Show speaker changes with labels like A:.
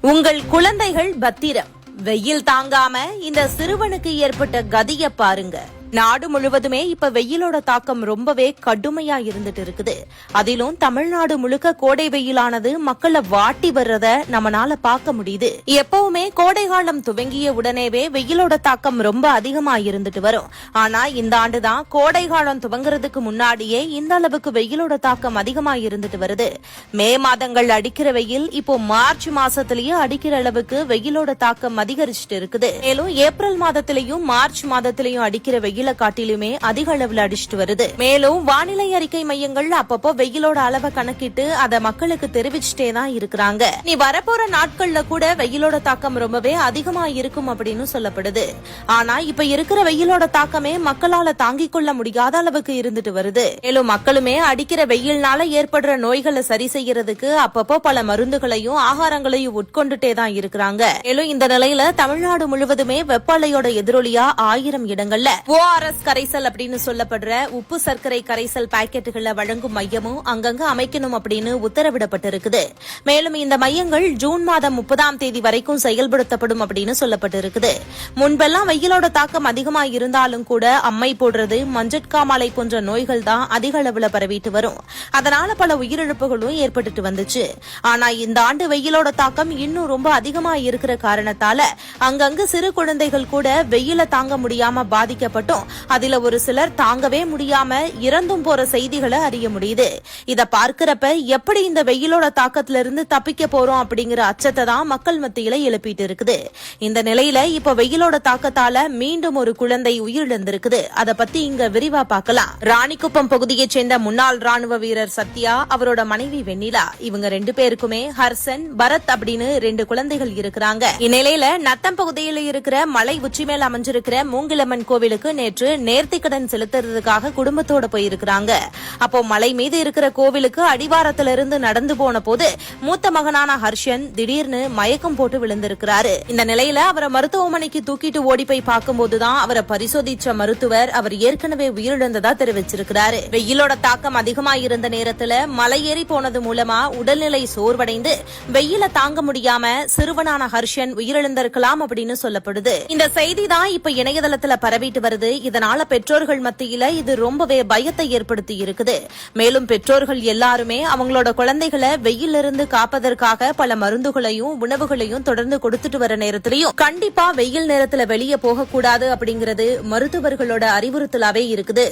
A: உங்கள் குழந்தைகள் பத்திரம். வெயில் தாங்காம இந்த சிறுவனுக்கு ஏற்பட்ட கதிய பாருங்க. நாடு முழுவதுமே இப்ப வெயிலோட தாக்கம் ரொம்பவே கடுமையா இருந்துட்டு இருக்குது. அதிலும் தமிழ்நாடு முழுக்க கோடை வெயிலானது மக்களை வாட்டி வர்றத நம்மனால பார்க்க முடியுது. எப்பவுமே கோடை காலம் துவங்கிய உடனேவே வெயிலோட தாக்கம் ரொம்ப அதிகமா இருந்துட்டு வரும். ஆனா இந்த ஆண்டுதான் கோடை காலம் துவங்குறதுக்கு முன்னாடியே இந்த அளவுக்கு வெயிலோட தாக்கம் அதிகமா இருந்துட்டு வருது. மே மாதங்கள் அடிக்கிற வெயில் இப்போ மார்ச் மாசத்திலேயே அடிக்கிற அளவுக்கு வெயிலோட தாக்கம் அதிகரிச்சுட்டு இருக்குது. மேலும் ஏப்ரல் மாதத்திலையும் மார்ச் மாதத்திலையும் அடிக்கிற வெயில் காட்டிலுமே அதிக அளவுல அடிச்சிட்டு வருது. மேலும் வானிலை அறிக்கை மையங்கள் அப்பப்போ வெயிலோட அளவை கணக்கிட்டு அதை மக்களுக்கு தெரிவிச்சுட்டே தான் இருக்கிறாங்க. நீ வரப்போற நாட்கள்ல கூட வெயிலோட தாக்கம் ரொம்பவே அதிகமா இருக்கும் அப்படின்னு சொல்லப்படுது. ஆனா இப்ப இருக்கிற வெயிலோட தாக்கமே மக்களால தாங்கிக் கொள்ள முடியாத அளவுக்கு இருந்துட்டு வருது. மேலும் மக்களுமே அடிக்கிற வெயில்னால ஏற்படுற நோய்களை சரி செய்யறதுக்கு அப்பப்போ பல மருந்துகளையும் ஆகாரங்களையும் உட்கொண்டுட்டே தான் இருக்கிறாங்க. மேலும் இந்த நிலையில தமிழ்நாடு முழுவதுமே வெப்பாலையோட எதிரொலியா ஆயிரம் இடங்கள்ல. ஓஆர்எஸ் கரைசல் அப்படின்னு சொல்லப்படுற உப்பு சர்க்கரை கரைசல் பாக்கெட்டுகளை வழங்கும் மையமும் அங்கங்க அமைக்கணும் அப்படின்னு உத்தரவிடப்பட்டிருக்குது. மேலும் இந்த மையங்கள் ஜூன் மாதம் முப்பதாம் தேதி வரைக்கும் செயல்படுத்தப்படும் அப்படின்னு சொல்லப்பட்டிருக்குது. முன்பெல்லாம் வெயிலோட தாக்கம் அதிகமா இருந்தாலும் கூட அம்மை போடுறது மஞ்சட்காமாலை போன்ற நோய்கள் தான் அதிக அளவுல பரவிட்டு வரும். அதனால பல உயிரிழப்புகளும் ஏற்பட்டுட்டு வந்துச்சு. ஆனா இந்த ஆண்டு வெயிலோட தாக்கம் இன்னும் ரொம்ப அதிகமா இருக்கிற காரணத்தால அங்கங்க சிறு குழந்தைகள் கூட வெயில தாங்க முடியாம பாதிக்கப்பட்டும். இருந்தாலும் அதுல ஒரு சிலர் தாங்கவே முடியாம இறந்தும் போற செய்திகளை அறிய முடியுது. இத பார்க்கிறப்ப எப்படி இந்த வெயிலோட தாக்கத்துல இருந்து தப்பிக்க போறோம் அப்படிங்கிற அச்சத்தை தான் மக்கள் மத்தியில எழுப்பிட்டு இருக்குது. இந்த நிலையில இப்ப வெயிலோட தாக்கத்தால மீண்டும் ஒரு குழந்தை உயிரிழந்திருக்குது. அத பத்தி இங்க விரிவா பார்க்கலாம். ராணிக்குப்பம் பகுதியைச் சேர்ந்த முன்னாள் ராணுவ வீரர் சத்யா அவரோட மனைவி வெண்ணிலா. இவங்க ரெண்டு பேருக்குமே ஹர்சன் பரத் அப்படின்னு ரெண்டு குழந்தைகள் இருக்கிறாங்க. இந்நிலையில நத்தம் பகுதியில் இருக்கிற மலை உச்சிமேல் அமைஞ்சிருக்கிற மூங்கிலம்மன் கோவிலுக்கு நேற்று நேர்த்திக்கடன் செலுத்துறதுக்காக குடும்பத்தோட போயிருக்கிறாங்க. அப்போ மலை மீது இருக்கிற கோவிலுக்கு அடிவாரத்திலிருந்து நடந்து போன போது மூத்த மகனான ஹர்ஷன் திடீர்னு மயக்கம் போட்டு விழுந்திருக்கிறாரு. இந்த நிலையில அவரை மருத்துவமனைக்கு தூக்கிட்டு ஓடி போய் பார்க்கும்போதுதான் அவரை பரிசோதிச்ச மருத்துவர் அவர் ஏற்கனவே உயிரிழந்ததா தெரிவிச்சிருக்கிறாரு. வெயிலோட தாக்கம் அதிகமா இருந்த நேரத்துல மலை ஏறி போனது மூலமா உடல்நிலை சோர்வடைந்து வெயில தாங்க முடியாம சிறுவனான ஹர்ஷன் உயிரிழந்திருக்கலாம் அப்படின்னு சொல்லப்படுது. இந்த செய்தி தான் இப்ப இணையதளத்துல பரவிட்டு வருது. இதனால பெற்றோர்கள் மத்தியில இது ரொம்பவே பயத்தை ஏற்படுத்தி இருக்குது. மேலும் பெற்றோர்கள் எல்லாருமே அவங்களோட குழந்தைகளை வெயிலிருந்து காப்பதற்காக பல மருந்துகளையும் உணவுகளையும் தொடர்ந்து கொடுத்துட்டு வர நேரத்திலையும் கண்டிப்பா வெயில் நேரத்துல வெளியே போகக்கூடாது அப்படிங்கிறது மருத்துவர்களோட அறிவுறுத்தலாவே இருக்குது.